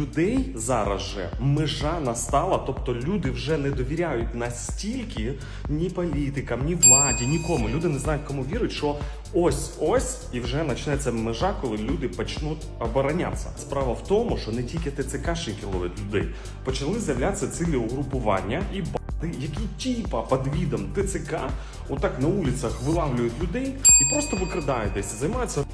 людей зараз же межа настала, тобто люди вже не довіряють настільки ні політикам, ні владі, нікому. Люди не знають, кому вірить, що ось ось і вже почнеться межа, коли люди почнуть оборонятися. Справа в тому, що не тільки ТЦКшники ловлять людей, почали з'являтися цілі угрупування і бати, які типа під відом ТЦК отак на вулицях вилавлюють людей і просто викрадають десь, займаються.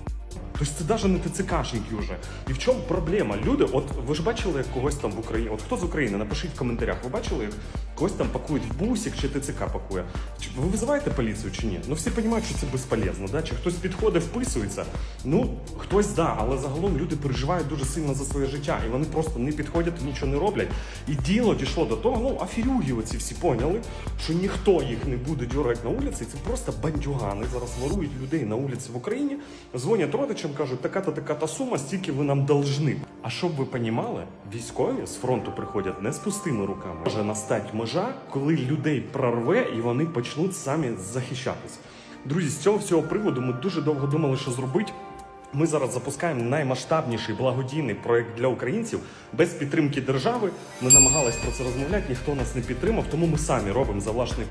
Тобто це навіть не ТЦКшники вже. І в чому проблема? Люди, от ви ж бачили, як когось там в Україні, от хто з України, напишіть в коментарях, ви бачили, як когось там пакують в бусик чи ТЦК пакує. Чи ви визиваєте поліцію чи ні? Ну всі розуміють, що це безполезно, да? чи хтось підходить, вписується. Ну, хтось да, але загалом люди переживають дуже сильно за своє життя, і вони просто не підходять нічого не роблять. І діло дійшло до того, ну аферюги оці всі поняли, що ніхто їх не буде дергати на вулиці. Це просто бандюгани. Зараз ворують людей на вулиці в Україні, дзвонять родичам, кажуть, така-то така-то сума, стільки ви нам должны. А щоб ви понімали, військові з фронту приходять не з пустими руками. Може настати межа, коли людей прорве і вони почнуть самі захищатись. Друзі, з цього всього приводу ми дуже довго думали, що зробити. Ми зараз запускаємо наймасштабніший благодійний проект для українців без підтримки держави. Ми намагались про це розмовляти, ніхто нас не підтримав, тому ми самі робимо за власний.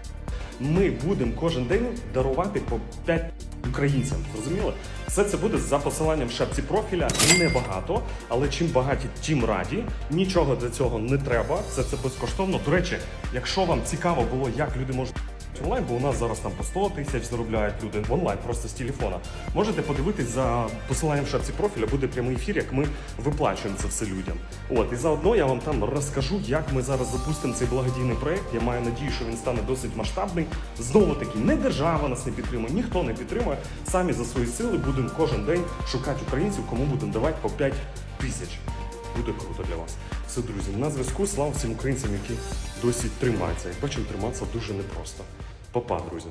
Ми будемо кожен день дарувати по 5 українцям. Зрозуміло? Все це буде за посиланням в шапці профіля. Небагато, але чим багаті, тим раді. Нічого для цього не треба. Все це безкоштовно. До речі, якщо вам цікаво було, як люди можуть онлайн, бо у нас зараз там по 100 тисяч заробляють люди онлайн, просто з телефона. Можете подивитись за посиланням в шапці профіля, буде прямий ефір, як ми виплачуємо це все людям. От і заодно я вам там розкажу, як ми зараз запустимо цей благодійний проект. Я маю надію, що він стане досить масштабний. Знову таки, не держава нас не підтримує, ніхто не підтримує. Самі за свої сили будемо кожен день шукати українців, кому будемо давати по 5 тисяч. Буде круто для вас. Все, друзі, на зв'язку. Слава всім українцям, які досі тримаються. Як бачимо, триматися дуже непросто. Па-па, друзі.